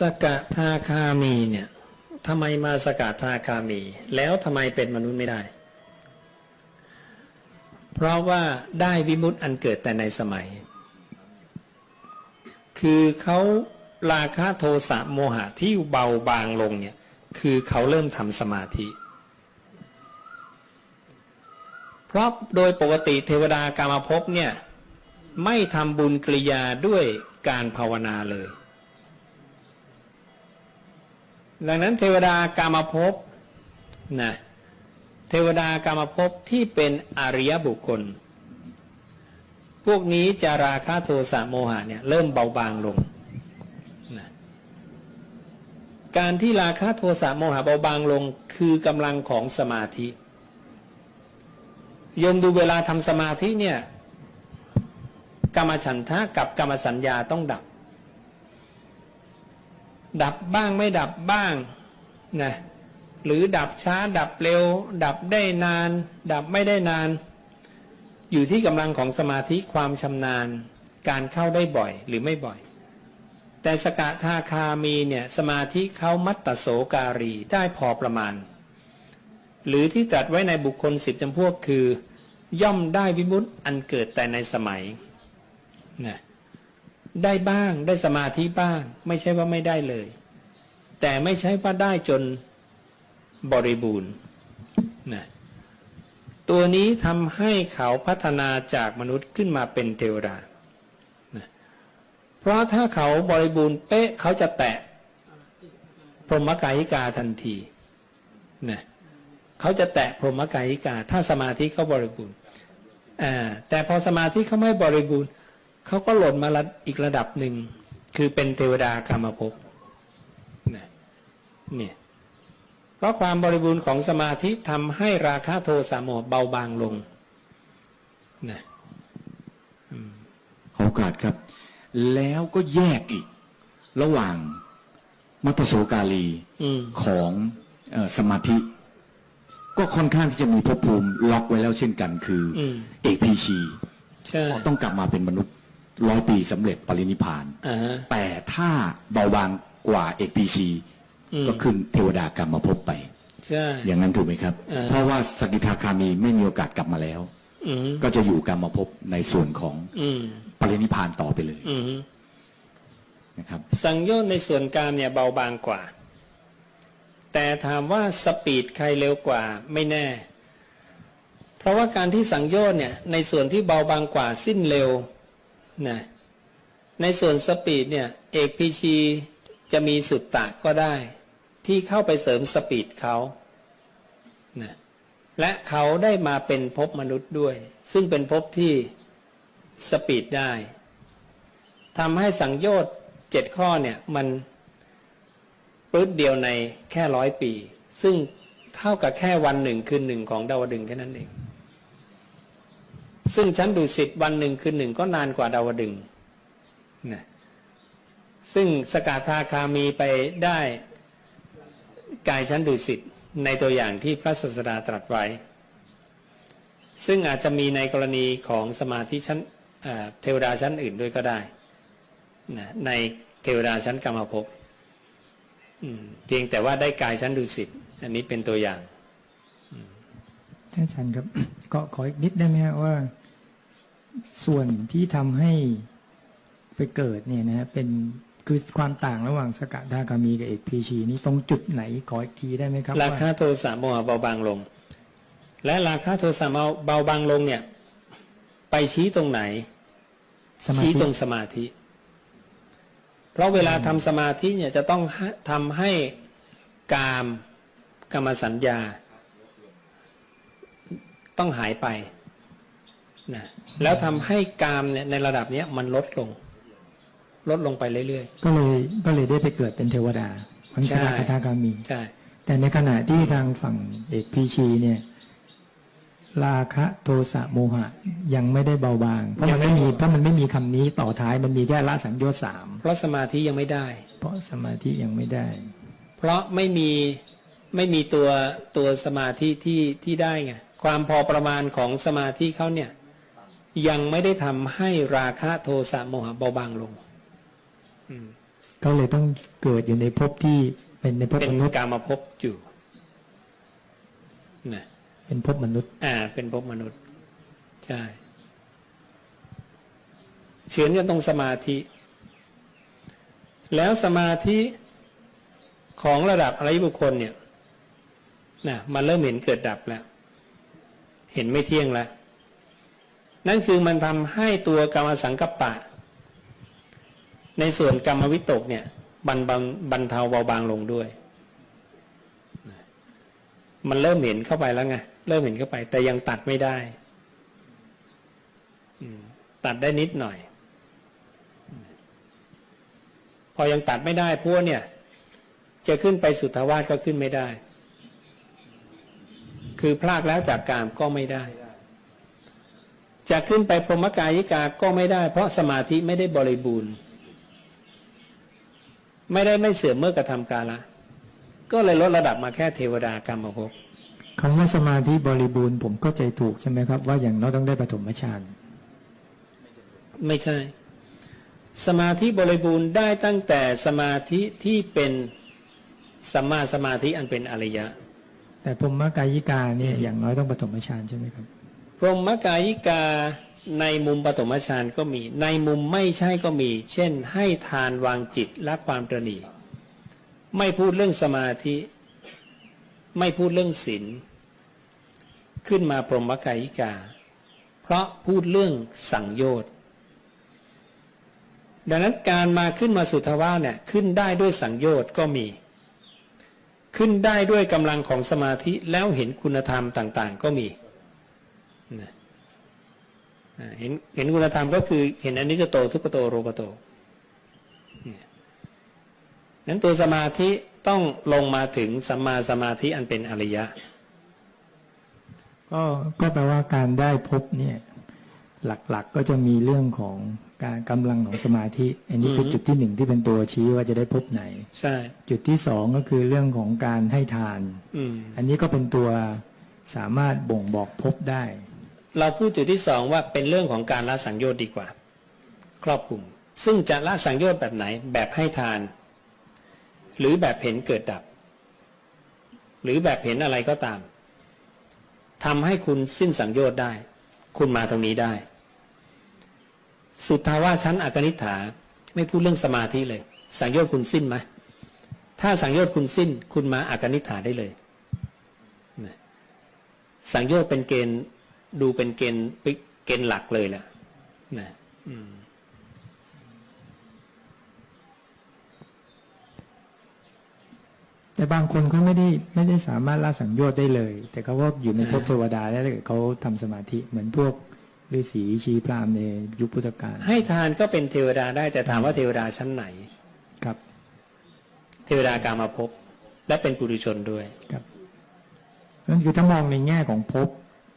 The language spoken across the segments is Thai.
สกทาคามีเนี่ยทำไมมาสกทาคามี แล้วทำไมเป็นมนุษย์ไม่ได้ เพราะว่าได้วิมุตติอันเกิดแต่ในสมัย คือเขาราคะโทสะโมหะที่เบาบางลงเนี่ยคือเขาเริ่มทำสมาธิ เพราะโดยปกติเทวดากามภพเนี่ยไม่ทำบุญกริยาด้วยการภาวนาเลย ดังนั้นเทวดากามภพนะเทวดากามภพที่เป็นอริยบุคคล พวกนี้จะราคะโทสะโมหะเนี่ยเริ่มเบาบางลงนะการที่ราคะโทสะโมหะเบาบางลงคือกำลังของสมาธิโยมดูเวลาทำสมาธิเนี่ยกรรมฉันทะกับกรรมสัญญาต้องดับ ดับบ้างไม่ดับบ้างนะหรือดับช้าดับเร็ว ดับได้นาน ดับไม่ได้นาน อยู่ที่กำลังของสมาธิความชำนาญ การเข้าได้บ่อยหรือไม่บ่อย แต่สกทาคามีเนี่ยสมาธิเขามัตตโสการีได้พอประมาณ หรือที่ตรัสไว้ในบุคคลสิบจำพวกคือย่อมได้วิมุตติอันเกิดแต่ในสมัยนะ ได้บ้างได้สมาธิบ้าง ไม่ใช่ว่าไม่ได้เลย แต่ไม่ใช่ว่าได้จนบริบูรณ์นะตัวนี้ทำให้เขาพัฒนาจากมนุษย์ขึ้นมาเป็นเทวดานะเพราะถ้าเขาบริบูรณ์เป๊ะเขาจะแตะพรหมกายิกาทันทีนะเขาจะแตะพรหมกายิกา ถ้าสมาธิเขาบริบูรณ์แต่พอสมาธิเขาไม่บริบูรณ์ เขาก็หล่นมาระอีกระดับหนึ่ง คือเป็นเทวดากรรมภพนะเนี่ยเพราะความบริบูรณ์ของสมาธิทำให้ราคะโทสะโมหเบาบางลงนะขอโอกาสครับ แล้วก็แยกอีก ระหว่างมัตตโสกาลีอืมของเออสมาธิ ก็ค่อนข้างที่จะมีภพภูมิล็อกไว้แล้วเช่นกัน คืออมเอกพีชีใช่ต้องกลับมาเป็นมนุษย์ ร้อยปีสำเร็จปรินิพพาน อ่าฮะ แต่ถ้าเบาบางกว่าเอกพีชีอืม ก็ขึ้นเทวดากรรมมาพบไป ใช่ อย่างนั้นถูกไหมครับเออเพราะว่าสกิทาคามีไม่มีโอกาสกลับมาแล้ว อืมก็จะอยู่กรรมภพในส่วนของอืมปรินิพพานต่อไปเลยอืมนะครับ สังโยชน์ในส่วนกลางเนี่ยเบาบางกว่า แต่ถามว่าสปีดใครเร็วกว่าไม่แน่ เพราะว่าการที่สังโยชน์เนี่ยในส่วนที่เบาบางกว่าสิ้นเร็ว นะในส่วนสปีดเนี่ยเอกพีชีจะมีสุดตะก็ได้ ที่เข้าไปเสริมสปีดเขานะและเขาได้มาเป็นภพมนุษย์ด้วย ซึ่งเป็นภพที่สปีดได้ทำให้สังโยชน์เจ็ดข้อเนี่ยมันปึ๊ดเดียวในแค่ร้อยปี ซึ่งเท่ากับแค่วันหนึ่งคืนหนึ่งของดาวดึงแค่นั้นเอง ซึ่งชั้นดุสิตวันหนึ่งคืนหนึ่งก็นานกว่าดาวดึงนะซึ่งสกาธาคามีไปได้กายชั้นดุสิตในตัวอย่างที่พระศาสดาตรัสไว้ ซึ่งอาจจะมีในกรณีของสมาธิชั้นเทวดาชั้นอื่นด้วยก็ได้นะในเทวดาชั้นกรรมภพเพียงแต่ว่าได้กายชั้นดุสิตอันนี้เป็นตัวอย่าง ท่านอาจารย์ครับก็ขออีกนิดได้ไหมฮะว่า ส่วนที่ทำให้ไปเกิดเนี่ยนะฮะเป็นคือความต่างระหว่างสกทาคามีกับเอกพีชีนี่ตรงจุดไหนขออีกทีได้ไหมครับ ราคาว่าโทสะโมหะเบาบางลง และราคาโทสะเบาบางลงเนี่ย ไปชี้ตรงไหนสมาชี้ธิตรงสมาธิ เพราะเวลาทำสมาธิเนี่ยจะต้องให้ทำให้กามกรรมสัญญา ต้องหายไปนะแล้วทำให้กามเนี่ยในระดับเนี้ยมันลดลง ลดลงไปเรื่อยก็เลยก็เลยได้ไปเกิดเป็นเทวดาของใช่สกทาคามีๆใช่แต่ในขณะที่ทางฝั่งเอกพีชีเนี่ยราคะโทสะโมหะ ยังไม่ได้เบาบาง เพราะมันไม่มีเพราะมันไม่มีคำนี้ต่อท้ายมันมีแค่ละสังโยชน์สามเพราะสมาธิยังไม่ได้ เพราะสมาธิยังไม่ได้ เพราะไม่มีไม่มีตัวตัวสมาธิที่ที่ได้ไง ความพอประมาณของสมาธิเขาเนี่ยยังไม่ได้ทำให้ราคะโทสะโมหะเบาบางลงอืมเขาเลยต้องเกิดอยู่ในภพที่เป็นในภพเป็นมนุษย์กามาภพอยู่นะเป็นภพมนุษย์ อ่า เป็นภพมนุษย์ใช่เฉือนกันตรงสมาธิ แล้วสมาธิของระดับอริยบุคคลเนี่ยนะมันเริ่มเห็นเกิดดับแล้ว เห็นไม่เที่ยงแล้วนั่นคือมันทำให้ตัวกรรมสังกัปปะ ในส่วนกรรมวิตกเนี่ยบรรบันบรรเทาเบาบางลงด้วย มันเริ่มเห็นเข้าไปแล้วไงเริ่มเห็นเข้าไป แต่ยังตัดไม่ได้ตัดได้นิดหน่อย พอยังตัดไม่ได้พวกเนี่ย จะขึ้นไปสุทธาวาสก็ขึ้นไม่ได้ คือพลากแล้วจากกามก็ไม่ได้ จะขึ้นไปพรหมกายิกาก็ไม่ได้ เพราะสมาธิไม่ได้บริบูรณ์ ไม่ได้ไม่เสื่อมเมื่อกระทำกาละ ก็เลยลดระดับมาแค่เทวดากรรมภพคำว่าสมาธิบริบูรณ์ผมเข้าใจถูกใช่ไหมครับ ว่าอย่างน้อยต้องได้ปฐมฌานไม่ใช่ สมาธิบริบูรณ์ได้ตั้งแต่สมาธิที่เป็นสัมมาสมาธิอันเป็นอริยะ แต่พรหมกายิกาเนี่ยอย่างน้อยต้องปฐมฌานใช่ไหมครับ พรหมกายิกาในมุมปฐมฌานก็มี ในมุมไม่ใช่ก็มี เช่น ให้ทานวางจิตและความตระหนี่ไม่พูดเรื่องสมาธิ ไม่พูดเรื่องศีลขึ้นมาพรหมกายิกา เพราะพูดเรื่องสังโยชน์ดังนั้นการมาขึ้นมาสุทธาวาสเนี่ยขึ้นได้ด้วยสังโยชน์ก็มี ขึ้นได้ด้วยกำลังของสมาธิแล้วเห็นคุณธรรมต่าง ๆ ก็มีเห็นเห็นคุณธรรมก็คือเห็นอนิจจโตทุกโตโรกโตนั้นตัวสมาธิต้องลงมาถึงสัมมาสมาธิอันเป็นอริยะ ก็ก็แปลว่าการได้พบเนี่ย หลักๆก็จะมีเรื่องของ การกำลังของสมาธิ อันนี้คืออฮึจุดที่หนึ่งที่เป็นตัวชี้ว่าจะได้พบไหน ใช่ จุดที่สองก็คือเรื่องของการให้ทานอืมอันนี้ก็เป็นตัวสามารถบ่งบอกพบได้ เราพูดจุดที่สองว่าเป็นเรื่องของการละสังโยชน์ดีกว่า ครอบคลุม ซึ่งจะละสังโยชน์แบบไหน แบบให้ทาน หรือแบบเห็นเกิดดับ หรือแบบเห็นอะไรก็ตามทำให้คุณสิ้นสังโยชน์ได้ คุณมาตรงนี้ได้ สุดท้ายว่าชั้นอากนิฐา ไม่พูดเรื่องสมาธิเลย สังโยชน์คุณสิ้นไหมถ้าสังโยชน์คุณสิ้น คุณมาอากนิฐาได้เลยสังโยชน์เป็นเกณฑ์ดูเป็นเกณฑ์เกณฑ์หลักเลยแหละนะแต่บางคนเขาไม่ได้ไม่ได้สามารถละสังโยชน์ได้เลย แต่เขาก็อยู่ในภพเทวดาได้เกิดเขาทำสมาธิเหมือนพวก ฤาษีชีพราหมณ์ในยุคพุทธกาลให้ทานก็เป็นเทวดาได้แต่ถามว่าเทวดาชั้นไหนครับ เทวดากามาภพและเป็นปุถุชนด้วยครับนั่นคือถ้ามองในแง่ของภพ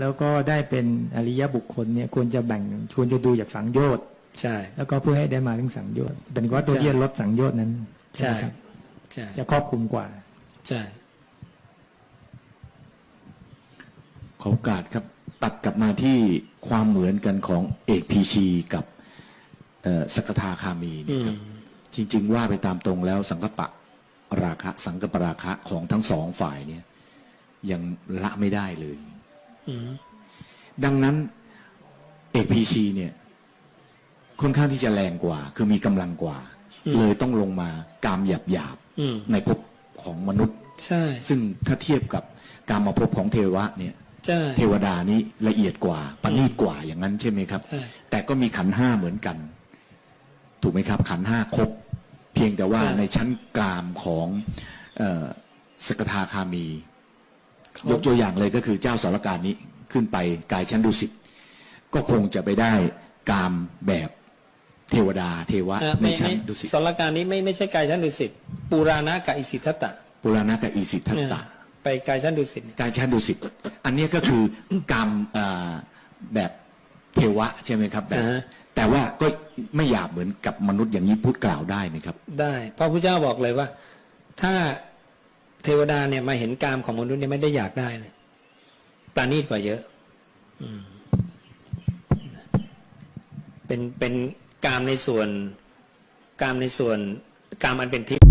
แล้วก็ได้เป็นอริยบุคคลเนี่ยควรจะแบ่งควรจะดูจากสังโยชน์ใช่ แล้วก็เพื่อให้ได้มาถึงสังโยชน์เป็นว่าตัวที่จะลดสังโยชน์นั้นใช่ไหมครับใช่จะครอบคลุมกว่า ใช่ขอโอกาสครับตัดกลับมาที่ ความเหมือนกันของเอกพีชีกับเอ่อสกทาคามีอืนะคมรับจริง ๆ ว่าไปตามตรงแล้วสังกปะราคะ สังกปราคะของทั้งสองฝ่ายเนี่ย ยังละไม่ได้เลยอืมดังนั้นเอกพีชีเนี่ย ค่อนข้างที่จะแรงกว่า คือมีกำลังกว่า เลยต้องลงมากามหยาบหยาบๆอืมในภพของมนุษย์ ใช่ ซึ่งถ้าเทียบกับการมาภพของเทวะเนี่ยใช่ เทวดานี้ละเอียดกว่าปณีตกว่าอย่างนั้นใช่ไหมครับใช่แต่ก็มีขันธ์ห้าเหมือนกัน ถูกไหมครับ ขันธ์ห้าครบ เพียงแต่ว่าในชั้นกลามของเออสกทาคามี ยกตัวอย่างเลยก็คือเจ้าสารการนี้ขึ้นไปกายชั้นดุสิตก็คงจะไปได้กามแบบเทวดาเทวะอะในไม่ชั้นไม่ดุสิตสรการนี้ไม่ไม่ใช่กายชั้นดุสิตปูรานะกับอิสิทธัตตะปุราณะกับอิสิทธัตตะ ไปกายชั้นดุสิตเนี่ยการชั้นดุสิตอันเนี้ยก็คือกรรมเอ่อแบบเทวะใช่ไหมครับแบบอ่าฮะแต่ว่าก็ไม่หยาบเหมือนกับมนุษย์อย่างนี้พูดกล่าวได้ไหมครับ ได้เพราะพระเจ้าบอกเลยว่า ถ้าเทวดาเนี่ยมาเห็นกามของมนุษย์เนี่ยไม่ได้อยากได้เลยปราณีตกว่าเยอะอืมเป็นเป็นกามในส่วนกามในส่วนกามอันเป็นทิพย์